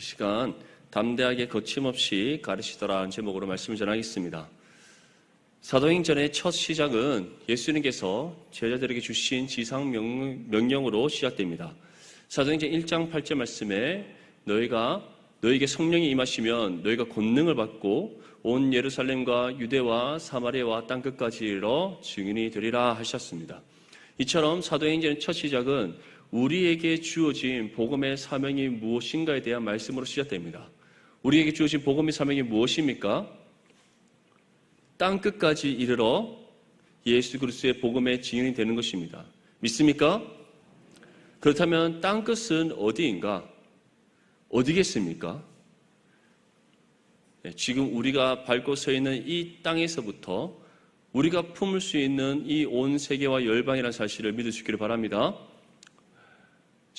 이 시간 담대하게 거침없이 가르치더라는 제목으로 말씀을 전하겠습니다. 사도행전의 첫 시작은 예수님께서 제자들에게 주신 지상 명, 령으로 시작됩니다. 사도행전 1장 8절 말씀에 너희가 너희에게 성령이 임하시면 너희가 권능을 받고 온 예루살렘과 유대와 사마리아와 땅 끝까지 이르러 증인이 되리라 하셨습니다. 이처럼 사도행전의 첫 시작은 우리에게 주어진 복음의 사명이 무엇인가에 대한 말씀으로 시작됩니다. 우리에게 주어진 복음의 사명이 무엇입니까? 땅 끝까지 이르러 예수 그리스도의 복음의 증인이 되는 것입니다. 믿습니까? 그렇다면 땅 끝은 어디인가? 어디겠습니까? 네, 지금 우리가 밟고 서 있는 이 땅에서부터 우리가 품을 수 있는 이 온 세계와 열방이라는 사실을 있기를 바랍니다.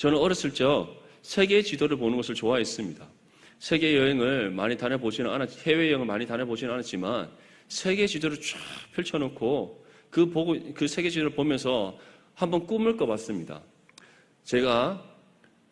저는 어렸을 적 세계 지도를 보는 것을 좋아했습니다. 세계 여행을 많이 다녀보지는 않았, 해외 여행을 많이 다녀보지는 않았지만 세계 지도를 쫙 펼쳐놓고 그 보고 그 세계 지도를 보면서 한번 꿈을 꿔봤습니다. 제가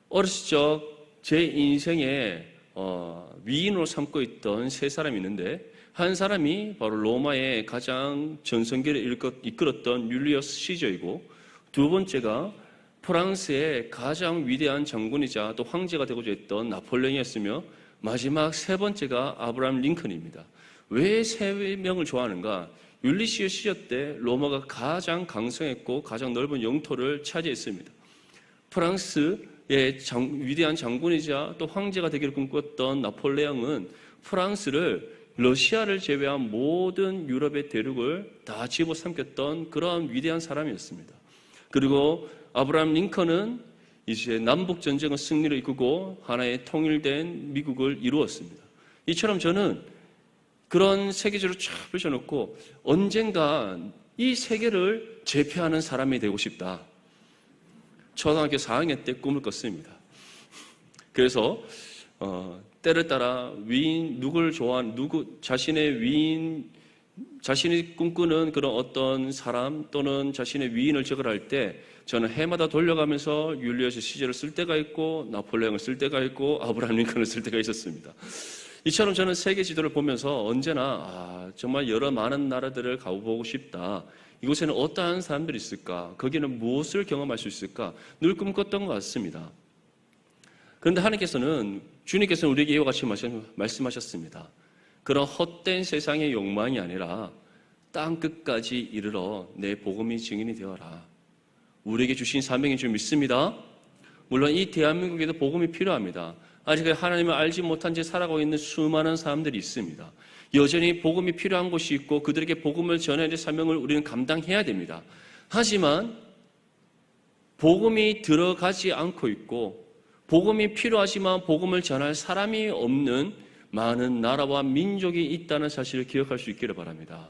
어렸을 적 제 인생에 어, 위인으로 삼고 있던 세 사람이 있는데 한 사람이 바로 로마의 가장 전성기를 이끌었던 율리어스 시저이고 두 번째가 프랑스의 가장 위대한 장군이자 또 황제가 되고자 했던 나폴레옹이었으며 마지막 세 번째가 아브라함 링컨입니다. 왜 세 명을 좋아하는가? 율리시오 시저 때 로마가 가장 강성했고 가장 넓은 영토를 차지했습니다. 프랑스의 장, 위대한 장군이자 또 황제가 되기를 꿈꿨던 나폴레옹은 프랑스를 러시아를 제외한 모든 유럽의 대륙을 다 집어삼켰던 그러한 위대한 사람이었습니다. 그리고 아브라함 링컨은 이제 남북 전쟁의 승리를 이끌고 하나의 통일된 미국을 이루었습니다. 이처럼 저는 그런 세계적으로 쫙 펼쳐놓고 언젠가 이 세계를 제패하는 사람이 되고 싶다. 초등학교 4학년 때 꿈을 꿨습니다. 그래서 어, 때를 따라 위인 누굴 좋아하는 누구 자신의 위인 자신이 꿈꾸는 그런 어떤 사람 또는 자신의 위인을 적을할 때 저는 해마다 돌려가면서 율리어스 시제를 쓸 때가 있고 나폴레옹을 쓸 때가 있고 아브라함 링컨을 쓸 때가 있었습니다. 이처럼 저는 세계 지도를 보면서 언제나 아, 정말 여러 많은 나라들을 가보고 싶다. 이곳에는 어떠한 사람들이 있을까? 거기는 무엇을 경험할 수 있을까? 늘 꿈꿨던 것 같습니다. 그런데 하나님께서는 주님께서는 우리에게 이와 같이 말씀하셨습니다. 그런 헛된 세상의 욕망이 아니라 땅 끝까지 이르러 내 복음이 증인이 되어라. 우리에게 주신 사명인 줄 믿습니다. 물론 이 대한민국에도 복음이 필요합니다. 아직 하나님을 알지 못한 채 살아가고 있는 수많은 사람들이 있습니다. 여전히 복음이 필요한 곳이 있고 그들에게 복음을 전해야 될 사명을 우리는 감당해야 됩니다. 하지만 복음이 들어가지 않고 있고 복음이 필요하지만 복음을 전할 사람이 없는 많은 나라와 민족이 있다는 사실을 기억할 수 있기를 바랍니다.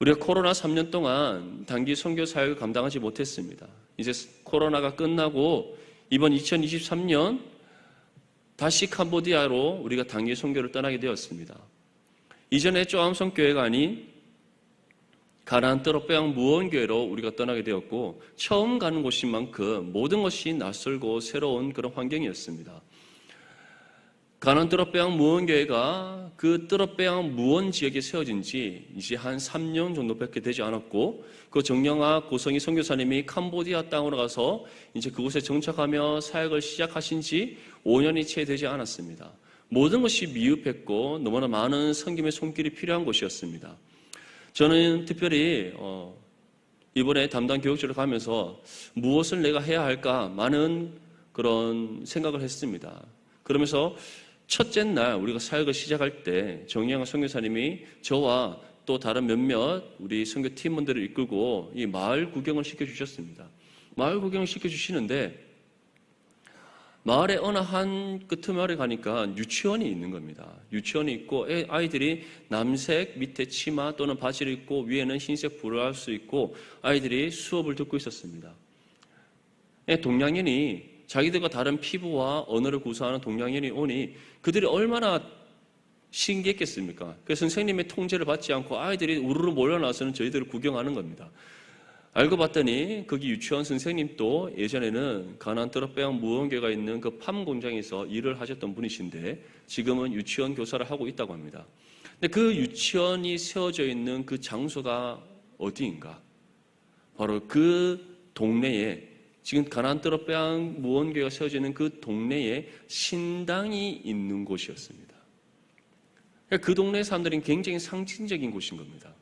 우리가 코로나 3년 동안 단기 선교 사역을 감당하지 못했습니다. 이제 코로나가 끝나고 이번 2023년 다시 캄보디아로 우리가 단기 선교를 떠나게 되었습니다. 이전에 쪼암성 교회가 아닌 가나안 뜨럽배양 무원교회로 우리가 떠나게 되었고 처음 가는 곳인 만큼 모든 것이 낯설고 새로운 그런 환경이었습니다. 가난 뜨럽배양 무원교회가 그 뜨럽배양 무원 지역에 세워진 지 이제 한 3년 정도밖에 되지 않았고 그 정영아 고성희 선교사님이 캄보디아 땅으로 가서 이제 그곳에 정착하며 사역을 시작하신 지 5년이 채 되지 않았습니다. 모든 것이 미흡했고 너무나 많은 성김의 손길이 필요한 곳이었습니다. 저는 특별히 어, 이번에 담당 교육지를 가면서 무엇을 내가 해야 할까 많은 그런 생각을 했습니다. 그러면서 첫째 날 우리가 사역을 시작할 때 정의양 선교사님이 저와 또 다른 몇몇 우리 선교 팀원들을 이끌고 이 마을 구경을 시켜 주셨습니다. 마을 구경을 시켜 주시는데 마을의 어느 한 끄트마을에 가니까 유치원이 있는 겁니다. 유치원이 있고 아이들이 남색 밑에 치마 또는 바지를 입고 위에는 흰색 브라우스 입고 아이들이 수업을 듣고 있었습니다. 동양인이 자기들과 다른 피부와 언어를 구사하는 동양인이 오니 그들이 얼마나 신기했겠습니까? 그래서 선생님의 통제를 받지 않고 아이들이 우르르 몰려나서는 저희들을 구경하는 겁니다. 알고 봤더니 거기 유치원 선생님도 예전에는 가난 뜰어빼앗 무원교가 있는 그 팜 공장에서 일을 하셨던 분이신데 지금은 유치원 교사를 하고 있다고 합니다. 근데 그 유치원이 세워져 있는 그 장소가 어디인가? 바로 그 동네에 지금 가난 뜰어빼앗 무원교가 세워져 있는 그 동네에 신당이 있는 곳이었습니다. 그러니까 그 동네 사람들은 굉장히 상징적인 곳인 겁니다.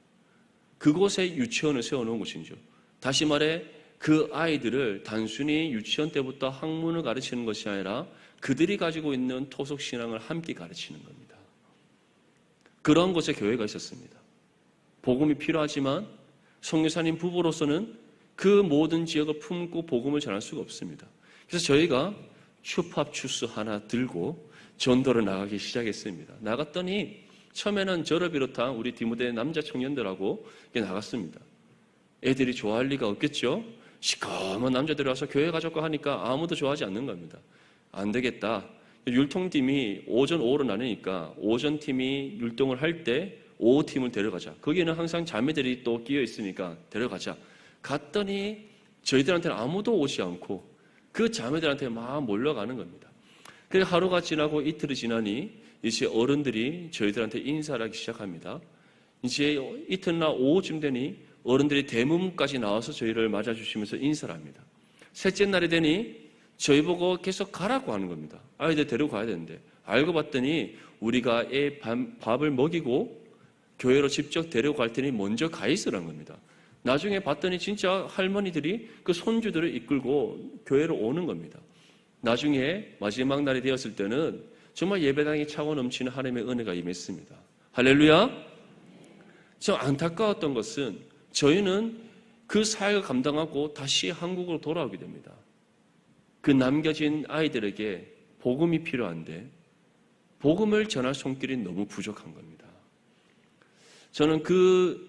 그곳에 유치원을 세워놓은 곳이죠. 다시 말해 그 아이들을 단순히 유치원 때부터 학문을 가르치는 것이 아니라 그들이 가지고 있는 토속 신앙을 함께 가르치는 겁니다. 그런 곳에 교회가 있었습니다. 복음이 필요하지만 성교사님 부부로서는 그 모든 지역을 품고 복음을 전할 수가 없습니다. 그래서 저희가 추팝 주스 하나 들고 전도를 나가기 시작했습니다. 나갔더니 처음에는 저를 비롯한 우리 디모데 남자 청년들하고 나갔습니다. 애들이 좋아할 리가 없겠죠? 시커먼 남자들이 와서 교회 가자고 하니까 아무도 좋아하지 않는 겁니다. 안 되겠다. 율동팀이 오전 오후로 나누니까 오전 팀이 율동을 할 때 오후 팀을 데려가자. 거기는 항상 자매들이 또 끼어 있으니까 데려가자. 갔더니 저희들한테는 아무도 오지 않고 그 자매들한테 막 몰려가는 겁니다. 그 하루가 지나고 이틀이 지나니 이제 어른들이 저희들한테 인사를 하기 시작합니다. 이제 이튿날 오후쯤 되니 어른들이 대문까지 나와서 저희를 맞아주시면서 인사를 합니다. 셋째 날이 되니 저희 보고 계속 가라고 하는 겁니다. 아이들 데리고 가야 되는데 알고 봤더니 우리가 애 밥을 먹이고 교회로 직접 데리고 갈 테니 먼저 가 있으라는 겁니다. 나중에 봤더니 진짜 할머니들이 그 손주들을 이끌고 교회로 오는 겁니다. 나중에 마지막 날이 되었을 때는 정말 예배당에 차고 넘치는 하나님의 은혜가 임했습니다. 할렐루야! 좀 안타까웠던 것은 저희는 그 사역을 감당하고 다시 한국으로 돌아오게 됩니다. 그 남겨진 아이들에게 복음이 필요한데 복음을 전할 손길이 너무 부족한 겁니다. 저는 그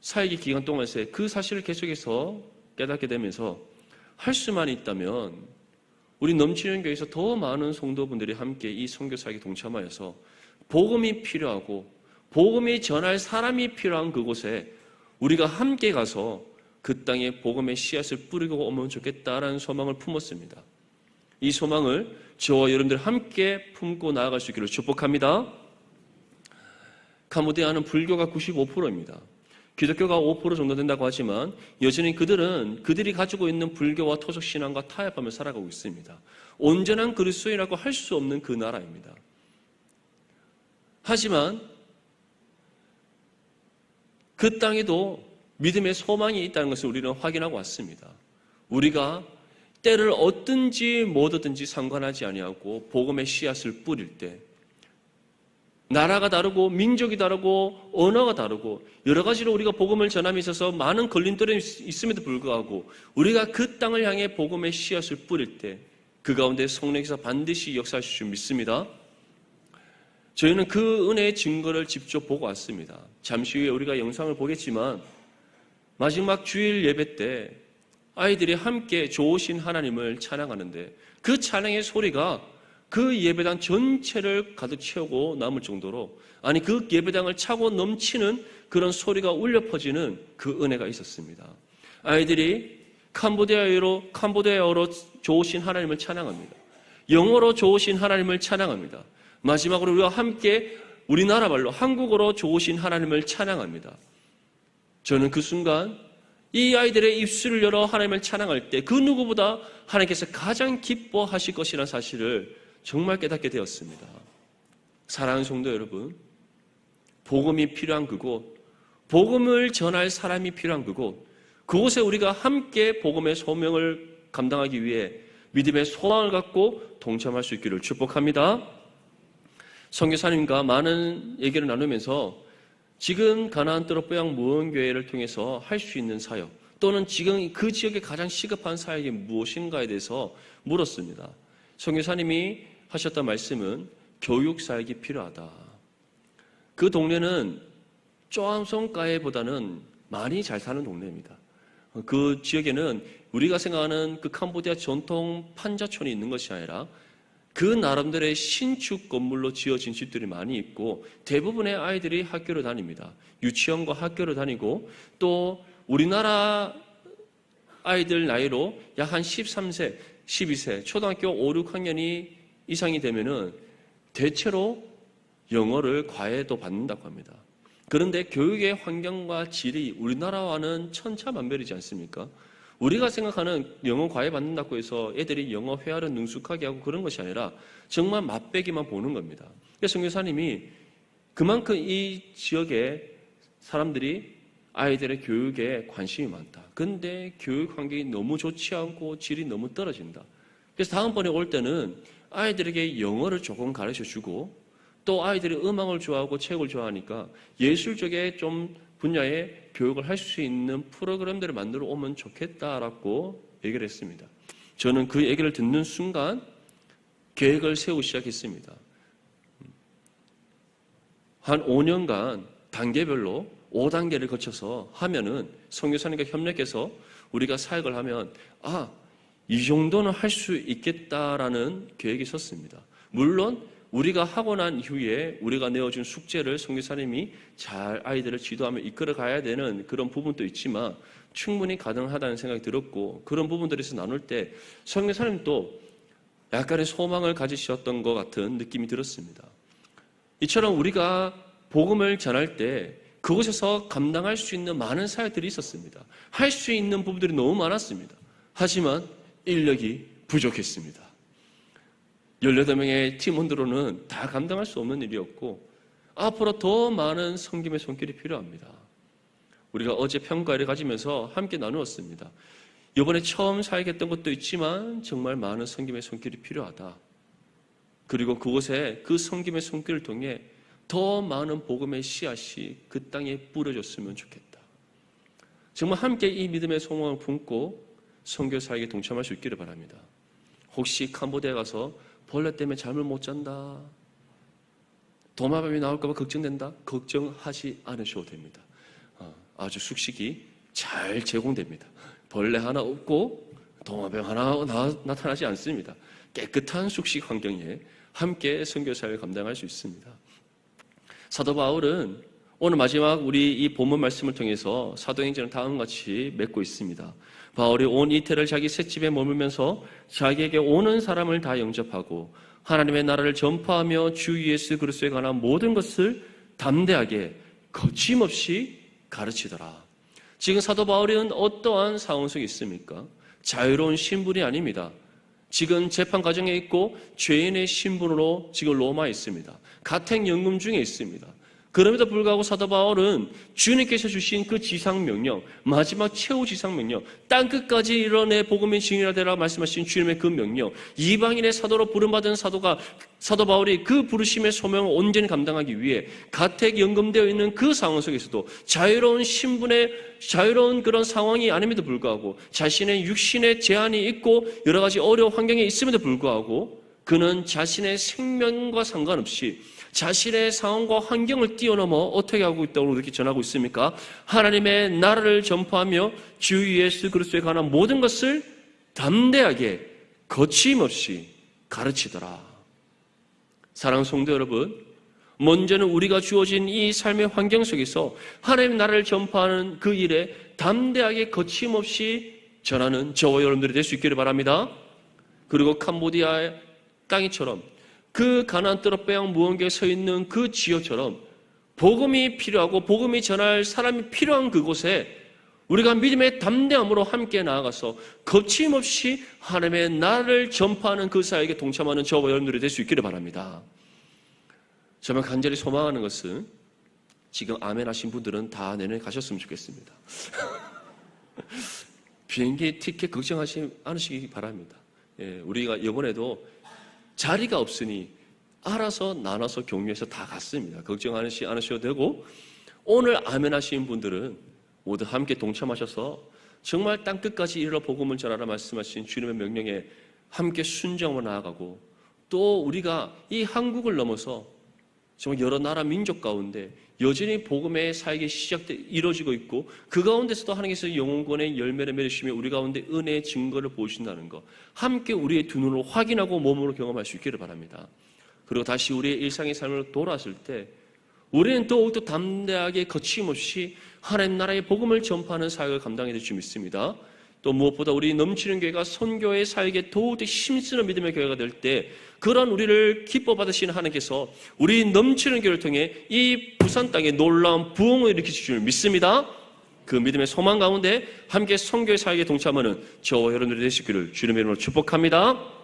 사역의 기간 동안에 그 사실을 계속해서 깨닫게 되면서 할 수만 있다면 우리 넘치는 교회에서 더 많은 성도분들이 함께 이 선교 사역에 동참하여서 복음이 필요하고 복음이 전할 사람이 필요한 그곳에 우리가 함께 가서 그 땅에 복음의 씨앗을 뿌리고 오면 좋겠다라는 소망을 품었습니다. 이 소망을 저와 여러분들 함께 품고 나아갈 수 있기를 축복합니다. 카모디아는 불교가 95%입니다. 기독교가 5% 정도 된다고 하지만 여전히 그들은 그들이 가지고 있는 불교와 토속 신앙과 타협하며 살아가고 있습니다. 온전한 그리스도인이라고 할 수 없는 그 나라입니다. 하지만 그 땅에도 믿음의 소망이 있다는 것을 우리는 확인하고 왔습니다. 우리가 때를 얻든지 못 얻든지 상관하지 아니하고 복음의 씨앗을 뿌릴 때 나라가 다르고 민족이 다르고 언어가 다르고 여러 가지로 우리가 복음을 전함에 있어서 많은 걸림돌이 있음에도 불구하고 우리가 그 땅을 향해 복음의 씨앗을 뿌릴 때 그 가운데 성령께서 반드시 역사하실 줄 믿습니다. 저희는 그 은혜의 증거를 직접 보고 왔습니다. 잠시 후에 우리가 영상을 보겠지만 마지막 주일 예배 때 아이들이 함께 좋으신 하나님을 찬양하는데 그 찬양의 소리가 그 예배당 전체를 가득 채우고 남을 정도로 아니 그 예배당을 차고 넘치는 그런 소리가 울려 퍼지는 그 은혜가 있었습니다. 아이들이 캄보디아어로 캄보디아어로 좋으신 하나님을 찬양합니다. 영어로 좋으신 하나님을 찬양합니다. 마지막으로 우리와 함께 우리나라 말로 한국어로 좋으신 하나님을 찬양합니다. 저는 그 순간 이 아이들의 입술을 열어 하나님을 찬양할 때 그 누구보다 하나님께서 가장 기뻐하실 것이라는 사실을 정말 깨닫게 되었습니다. 사랑하는 성도 여러분, 복음이 필요한 그곳, 복음을 전할 사람이 필요한 그곳, 그곳에 우리가 함께 복음의 소명을 감당하기 위해 믿음의 소망을 갖고 동참할 수 있기를 축복합니다. 성교사님과 많은 얘기를 나누면서 지금 가나안 뜨로 뽀양 무언교회를 통해서 할 수 있는 사역 또는 지금 그 지역에 가장 시급한 사역이 무엇인가에 대해서 물었습니다. 성교사님이 하셨던 말씀은 교육 사역이 필요하다. 그 동네는 쪼암송가에보다는 많이 잘 사는 동네입니다. 그 지역에는 우리가 생각하는 그 캄보디아 전통 판자촌이 있는 것이 아니라 그 나름대로의 신축 건물로 지어진 집들이 많이 있고 대부분의 아이들이 학교를 다닙니다. 유치원과 학교를 다니고 또 우리나라 아이들 나이로 약 한 13세, 12세, 초등학교 5, 6학년이 이상이 되면은 대체로 영어를 과외도 받는다고 합니다. 그런데 교육의 환경과 질이 우리나라와는 천차만별이지 않습니까? 우리가 생각하는 영어 과외 받는다고 해서 애들이 영어 회화를 능숙하게 하고 그런 것이 아니라 정말 맛배기만 보는 겁니다. 그래서 성교사님이 그만큼 이 지역의 사람들이 아이들의 교육에 관심이 많다. 근데 교육 환경이 너무 좋지 않고 질이 너무 떨어진다. 그래서 다음번에 올 때는 아이들에게 영어를 조금 가르쳐 주고 또 아이들이 음악을 좋아하고 책을 좋아하니까 예술 쪽에 좀 분야의 교육을 할 수 있는 프로그램들을 만들어 오면 좋겠다라고 얘기를 했습니다. 저는 그 얘기를 듣는 순간 계획을 세우기 시작했습니다. 한 5년간 단계별로 5단계를 거쳐서 하면은 성교사님과 협력해서 우리가 사역을 하면 아, 이 정도는 할 수 있겠다라는 계획이 섰습니다. 물론 우리가 하고 난 이후에 우리가 내어준 숙제를 성교사님이 잘 아이들을 지도하며 이끌어 가야 되는 그런 부분도 있지만 충분히 가능하다는 생각이 들었고 그런 부분들에서 나눌 때 성교사님도 약간의 소망을 가지셨던 것 같은 느낌이 들었습니다. 이처럼 우리가 복음을 전할 때 그곳에서 감당할 수 있는 많은 사역들이 있었습니다. 할 수 있는 부분들이 너무 많았습니다. 하지만 인력이 부족했습니다. 18명의 팀원들로는 다 감당할 수 없는 일이었고 앞으로 더 많은 성김의 손길이 필요합니다. 우리가 어제 평가를 가지면서 함께 나누었습니다. 이번에 처음 사역했던 것도 있지만 정말 많은 성김의 손길이 필요하다. 그리고 그곳에 그 성김의 손길을 통해 더 많은 복음의 씨앗이 그 땅에 뿌려졌으면 좋겠다. 정말 함께 이 믿음의 소망을 품고 선교 사역에 동참할 수 있기를 바랍니다. 혹시 캄보디아 가서 벌레 때문에 잠을 못 잔다. 도마뱀이 나올까봐 걱정된다. 걱정하지 않으셔도 됩니다. 어, 아주 숙식이 잘 제공됩니다. 벌레 하나 없고 도마뱀 하나 나, 나 타나지 않습니다. 깨끗한 숙식 환경에 함께 선교사를 감당할 수 있습니다. 사도 바울은 오늘 마지막 우리 이 본문 말씀을 통해서 사도행전을 다음과 같이 맺고 있습니다. 바울이 온 이태를 자기 셋집에 머물면서 자기에게 오는 사람을 다 영접하고 하나님의 나라를 전파하며 주 예수 그리스도에 관한 모든 것을 담대하게 거침없이 가르치더라. 지금 사도 바울은 어떠한 상황 속에 있습니까? 자유로운 신분이 아닙니다. 지금 재판 과정에 있고 죄인의 신분으로 지금 로마에 있습니다. 가택연금 중에 있습니다. 그럼에도 불구하고 사도 바울은 주님께서 주신 그 지상 명령, 마지막 최후 지상 명령, 땅 끝까지 이뤄내 복음의 증인이라 되라 말씀하신 주님의 그 명령, 이방인의 사도로 부름받은 사도가 사도 바울이 그 부르심의 소명을 온전히 감당하기 위해 가택 연금되어 있는 그 상황 속에서도 자유로운 신분의 자유로운 그런 상황이 아님에도 불구하고 자신의 육신의 제한이 있고 여러 가지 어려운 환경에 있음에도 불구하고 그는 자신의 생명과 상관없이 자신의 상황과 환경을 뛰어넘어 어떻게 하고 있다고 이렇게 전하고 있습니까? 하나님의 나라를 전파하며 주 예수 그리스도에 관한 모든 것을 담대하게 거침없이 가르치더라. 사랑 성도 여러분, 먼저는 우리가 주어진 이 삶의 환경 속에서 하나님 나라를 전파하는 그 일에 담대하게 거침없이 전하는 저와 여러분들이 될 수 있기를 바랍니다. 그리고 캄보디아의 땅이처럼 그 가난 뜨러 빼양 무언가에 서 있는 그 지역처럼 복음이 필요하고 복음이 전할 사람이 필요한 그곳에 우리가 믿음의 담대함으로 함께 나아가서 거침없이 하나님의 나를 전파하는 그 사역에 동참하는 저와 여러분들이 될 수 있기를 바랍니다. 정말 간절히 소망하는 것은 지금 아멘 하신 분들은 다 내년에 가셨으면 좋겠습니다. 비행기 티켓 걱정하지 않으시기 바랍니다. 예, 우리가 이번에도 자리가 없으니 알아서 나눠서 격려해서 다 갔습니다. 걱정하시 않으셔도 되고 오늘 아멘 하신 분들은 모두 함께 동참하셔서 정말 땅 끝까지 이르러 복음을 전하라 말씀하신 주님의 명령에 함께 순정으로 나아가고 또 우리가 이 한국을 넘어서 정말 여러 나라 민족 가운데 여전히 복음의 사역이 시작돼 이루어지고 있고 그 가운데서도 하나님께서 영혼권의 열매를 맺으시며 우리 가운데 은혜의 증거를 보여주신다는 것 함께 우리의 두 눈으로 확인하고 몸으로 경험할 수 있기를 바랍니다. 그리고 다시 우리의 일상의 삶을 돌아왔을 때 우리는 더욱더 담대하게 거침없이 하나님 나라의 복음을 전파하는 사역을 감당해야 될줄 믿습니다. 또 무엇보다 우리 넘치는 교회가 선교의 사역에 더욱더 힘쓰는 믿음의 교회가 될 때 그런 우리를 기뻐 받으시는 하나님께서 우리 넘치는 교회를 통해 이 부산 땅에 놀라운 부흥을 일으키실 줄 믿습니다. 그 믿음의 소망 가운데 함께 선교의 사역에 동참하는 저와 여러분들이 되시기를 주님의 이름으로 축복합니다.